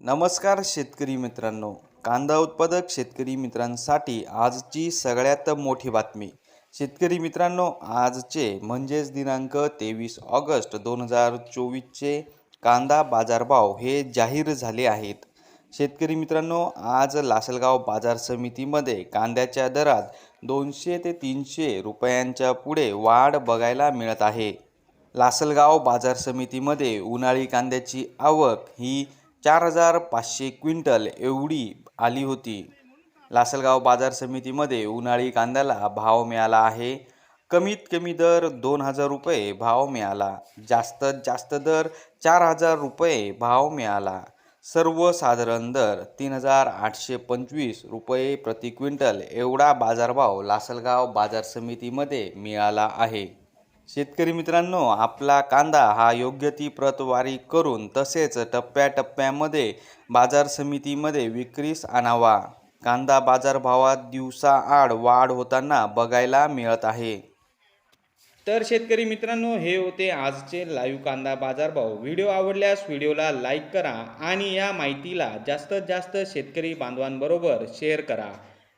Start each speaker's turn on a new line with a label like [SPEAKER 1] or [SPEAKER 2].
[SPEAKER 1] नमस्कार शेतकरी मित्रांनो. कांदा उत्पादक शेतकरी मित्रांसाठी आजची सगळ्यात मोठी बातमी. शेतकरी मित्रांनो आजचे म्हणजेच दिनांक तेवीस ऑगस्ट दोन हजार चोवीसचे कांदा बाजारभाव हे जाहीर झाले आहेत. शेतकरी मित्रांनो आज लासलगाव बाजार समितीमध्ये कांद्याच्या दरात दोनशे ते तीनशे रुपयांच्या पुढे वाढ बघायला मिळत आहे. लासलगाव बाजार समितीमध्ये उन्हाळी कांद्याची आवक ही चार हजार पाचशे क्विंटल एवढी आली होती. लासलगाव बाजार समितीमध्ये उन्हाळी कांद्याला भाव मिळाला आहे. कमीत कमी दर दोन हजार रुपये भाव मिळाला. जास्तीत जास्त दर चार हजार रुपये भाव मिळाला. सर्वसाधारण दर तीन हजार आठशे पंचवीस रुपये प्रति क्विंटल एवढा बाजारभाव लासलगाव बाजार समितीमध्ये मिळाला आहे. शेतकरी मित्रांनो आपला कांदा हा योग्य ती प्रतवारी करून तसेच टप्प्याटप्प्यामध्ये बाजार समितीमध्ये विक्रीस आणावा. कांदा बाजारभावात दिवसाआड वाढ होताना बघायला मिळत आहे.
[SPEAKER 2] तर शेतकरी मित्रांनो हे होते आजचे लाईव्ह कांदा बाजारभाव. व्हिडिओ आवडल्यास व्हिडिओला लाईक करा आणि या माहितीला जास्तीत जास्त शेतकरी बांधवांबरोबर शेअर करा.